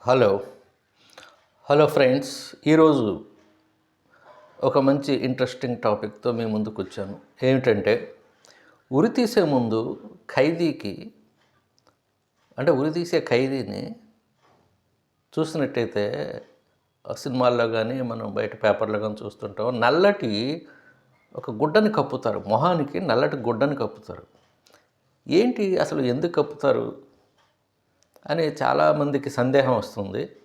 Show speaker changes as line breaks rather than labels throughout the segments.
Hello. Hello friends ఈరోజు ఒక మంచి ఇంట్రెస్టింగ్ టాపిక్తో మీ ముందుకు వచ్చాను. ఏమిటంటే ఉరి తీసే ముందు ఖైదీకి అంటే ఉరి తీసే ఖైదీని చూసినట్టయితే ఆ సినిమాల్లో కానీ మనం బయట పేపర్లో కానీ చూస్తుంటాం నల్లటి ఒక గుడ్డని కప్పుతారు. మొహానికి నల్లటి గుడ్డని కప్పుతారు. ఏంటి అసలు ఎందుకు కప్పుతారు? అని చాలామందికి సందేహం వస్తుంది.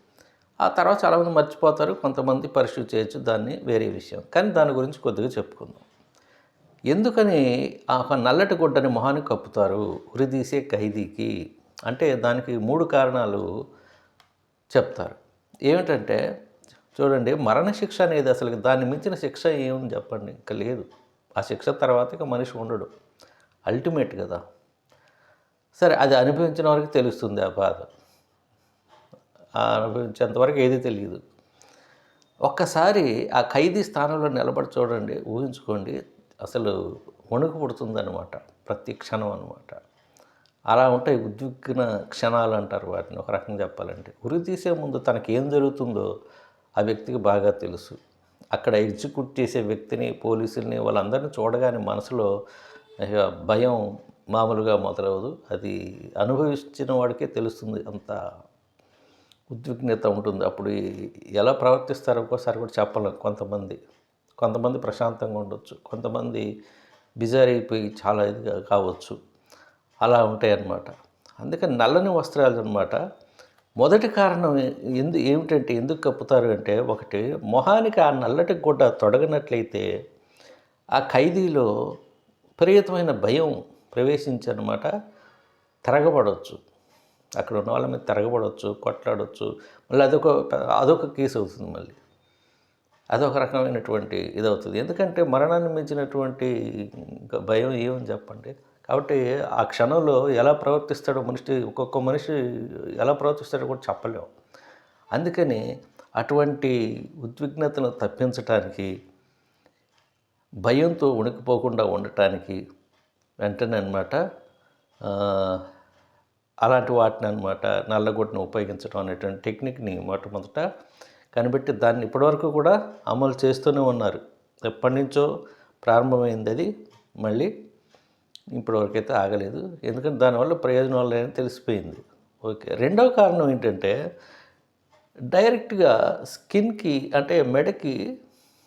ఆ తర్వాత చాలామంది మర్చిపోతారు. కొంతమంది పరిశీలి చేయొచ్చు. దాన్ని వేరే విషయం. కానీ దాని గురించి కొద్దిగా చెప్పుకుందాం. ఎందుకని ఆ ఒక నల్లటి గుడ్డని మొహానికి కప్పుతారు? ఉరిదీసే ఖైదీకి అంటే దానికి మూడు కారణాలు చెప్తారు. ఏమిటంటే చూడండి మరణశిక్ష అనేది అసలు దాన్ని మించిన శిక్ష ఏముంది చెప్పండి. ఇంకా లేదు. ఆ శిక్ష తర్వాత ఇక మనిషి ఉండడు. అల్టిమేట్ కదా. సరే అది అనుభవించిన వరకు తెలుస్తుంది ఆ బాధ. అనుభవించేంతవరకు ఏది తెలియదు. ఒక్కసారి ఆ ఖైదీ స్థానంలో నిలబడి చూడండి ఊహించుకోండి అసలు వణుకు పుడుతుందనమాట ప్రతి క్షణం అనమాట అలా ఉంటాయి ఉద్విగ్న క్షణాలు అంటారు వాటిని ఒక రకంగా చెప్పాలంటే. ఉరి తీసే ముందు తనకి ఏం జరుగుతుందో ఆ వ్యక్తికి బాగా తెలుసు. అక్కడ ఎగ్జిక్యూట్ చేసే వ్యక్తిని పోలీసుల్ని వాళ్ళందరినీ చూడగానే మనసులో భయం మామూలుగా మొదలవదు. అది అనుభవించిన వాడికే తెలుస్తుంది అంత ఉద్విగ్నత ఉంటుంది. అప్పుడు ఎలా ప్రవర్తిస్తారో ఒక్కోసారి కూడా చెప్పలేం కొంతమంది. కొంతమంది ప్రశాంతంగా ఉండొచ్చు. కొంతమంది బిజారైపోయి చాలా ఇదిగా కావచ్చు. అలా ఉంటాయి అన్నమాట అందుకని నల్లని వస్త్రాలు అనమాట మొదటి కారణం ఎందు ఏమిటంటే ఎందుకు కప్పుతారు అంటే ఒకటి మొహానికి ఆ నల్లటి గుడ్డ తొడగనట్లయితే ఆ ఖైదీలో విపరీతమైన భయం ప్రవేశించనమాట. తిరగబడవచ్చు అక్కడ ఉన్న వాళ్ళ మీద తిరగబడవచ్చు కొట్లాడవచ్చు మళ్ళీ అదొక అదొక కేసు అవుతుంది మళ్ళీ. అదొక రకమైనటువంటి ఇది అవుతుంది ఎందుకంటే మరణాన్ని మించినటువంటి భయం ఏమని చెప్పండి? కాబట్టి ఆ క్షణంలో ఎలా ప్రవర్తిస్తాడో మనిషి ఒక్కొక్క మనిషి ఎలా ప్రవర్తిస్తాడో కూడా చెప్పలేము అందుకని అటువంటి ఉద్విగ్నతను తప్పించటానికి భయంతో ఉణికిపోకుండా ఉండటానికి వెంటనే అనమాట అలాంటి వాటిని అనమాట నల్లగొట్టును ఉపయోగించడం అనేటువంటి టెక్నిక్ని మొట్టమొదట కనిపెట్టి దాన్ని ఇప్పటివరకు కూడా అమలు చేస్తూనే ఉన్నారు. ఎప్పటి నుంచో ప్రారంభమైంది అది. మళ్ళీ ఇప్పటివరకు అయితే ఆగలేదు. ఎందుకంటే దానివల్ల ప్రయోజనాలు లేని తెలిసిపోయింది. ఓకే. రెండవ కారణం ఏంటంటే డైరెక్ట్గా స్కిన్కి అంటే మెడకి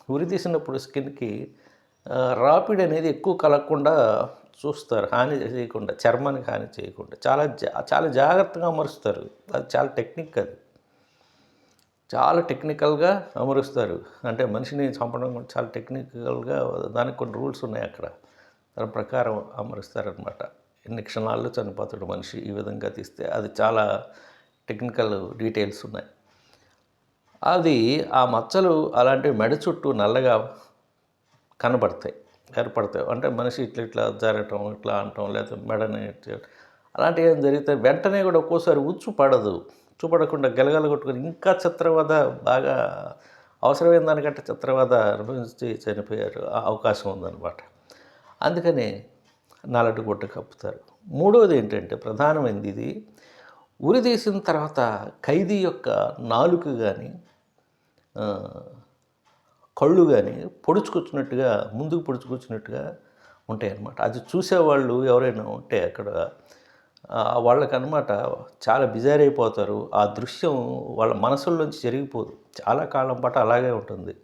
ఉరి తీసినప్పుడు స్కిన్కి రాపిడ్ అనేది ఎక్కువ కలగకుండా చూస్తారు హాని చేయకుండా చర్మానికి హాని చేయకుండా. చాలా జా చాలా జాగ్రత్తగా అమరుస్తారు. అది చాలా టెక్నిక్ అది. చాలా టెక్నికల్గా అమరుస్తారు. అంటే మనిషిని చంపడం కూడా చాలా టెక్నికల్గా దానికి కొన్ని రూల్స్ ఉన్నాయి అక్కడ. దాని ప్రకారం అమరుస్తారనమాట ఎన్ని క్షణాల్లో చనిపోతాడు మనిషి ఈ విధంగా తీస్తే అది చాలా టెక్నికల్ డీటెయిల్స్ ఉన్నాయి. అది ఆ మచ్చలు అలాంటి మెడ చుట్టూ నల్లగా కనబడతాయి. ఏర్పడతాయి. అంటే మనిషి ఇట్లా ఇట్లా జరగటం ఇట్లా అనటం లేకపోతే మెడని అలాంటివి ఏం జరిగితే వెంటనే కూడా ఒక్కోసారి ఉచ్చు పడదు. ఉచ్చు పడకుండా గెలగల ఇంకా చిత్రవద బాగా అవసరమైన దానికంటే చిత్రవద అనుభవించి చనిపోయారు. ఆ అవకాశం ఉందన్నమాట. అందుకని నల్లటి గుడ్డ కప్పుతారు. మూడవది ఏంటంటే ప్రధానమైనది ఇది. ఉరి తీసిన తర్వాత ఖైదీ యొక్క నాలుక కానీ కళ్ళు కానీ పొడుచుకొచ్చినట్టుగా ముందుకు పొడుచుకొచ్చినట్టుగా ఉంటాయి అన్నమాట అది చూసేవాళ్ళు ఎవరైనా ఉంటే అక్కడ వాళ్ళకనమాట చాలా బిజార్ అయిపోతారు ఆ దృశ్యం వాళ్ళ మనసుల్లోంచి జరిగిపోదు. చాలా కాలం పాటు అలాగే ఉంటుంది.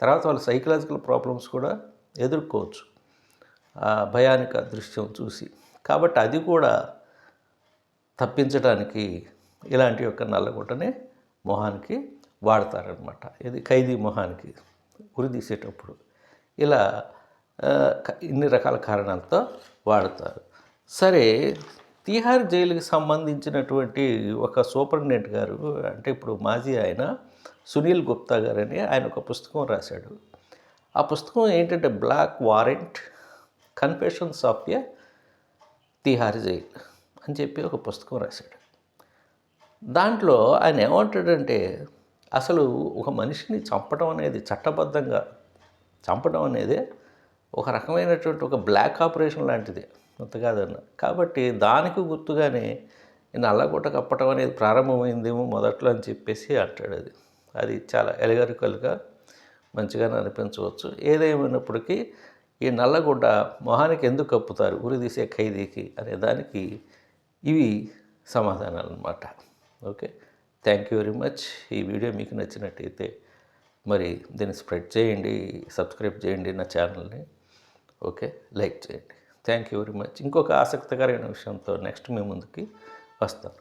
తర్వాత వాళ్ళ సైకలాజికల్ ప్రాబ్లమ్స్ కూడా ఎదుర్కోవచ్చు. ఆ భయానిక దృశ్యం చూసి. కాబట్టి అది కూడా తప్పించడానికి ఇలాంటి యొక్క నల్లగుట్టనే మొహానికి వాడతారనమాట ఇది ఖైదీ మొహానికి ఉరి తీసేటప్పుడు ఇలా ఇన్ని రకాల కారణాలతో వాడతారు. సరే తీహార్ జైలుకి సంబంధించినటువంటి ఒక సూపరింటెండెంట్ గారు అంటే ఇప్పుడు మాజీ ఆయన సునీల్ గుప్తా గారని ఆయన ఒక పుస్తకం రాశాడు. ఆ పుస్తకం ఏంటంటే black warrant confessions of a Tihar jail అని చెప్పి ఒక పుస్తకం రాశాడు. దాంట్లో ఆయన ఏమంటాడంటే అసలు ఒక మనిషిని చంపడం అనేది చట్టబద్ధంగా చంపడం అనేది ఒక రకమైనటువంటి ఒక బ్లాక్ ఆపరేషన్ లాంటిది అంత కాదన్న కాబట్టి దానికి గుర్తుగానే ఈ నల్లగుడ్డ కప్పటం అనేది ప్రారంభమైందేమో మొదట్లో అని చెప్పేసి అంటాడు అది. అది చాలా ఎలగరికలుగా మంచిగానే అనిపించవచ్చు. ఏదేమైనప్పటికీ ఈ నల్లగుడ్డ మొహానికి ఎందుకు కప్పుతారు? ఉరి తీసే ఖైదీకి అనే దానికి ఇవి సమాధానాలు అన్నమాట okay? Thank you very much. ఈ వీడియో మీకు నచ్చినట్టయితే మరి దీన్ని స్ప్రెడ్ చేయండి సబ్స్క్రైబ్ చేయండి నా ఛానల్ని. ఓకే లైక్ చేయండి. Thank you very much. ఇంకొక ఆసక్తికరమైన విషయంతో నెక్స్ట్ మీ ముందుకి వస్తాను.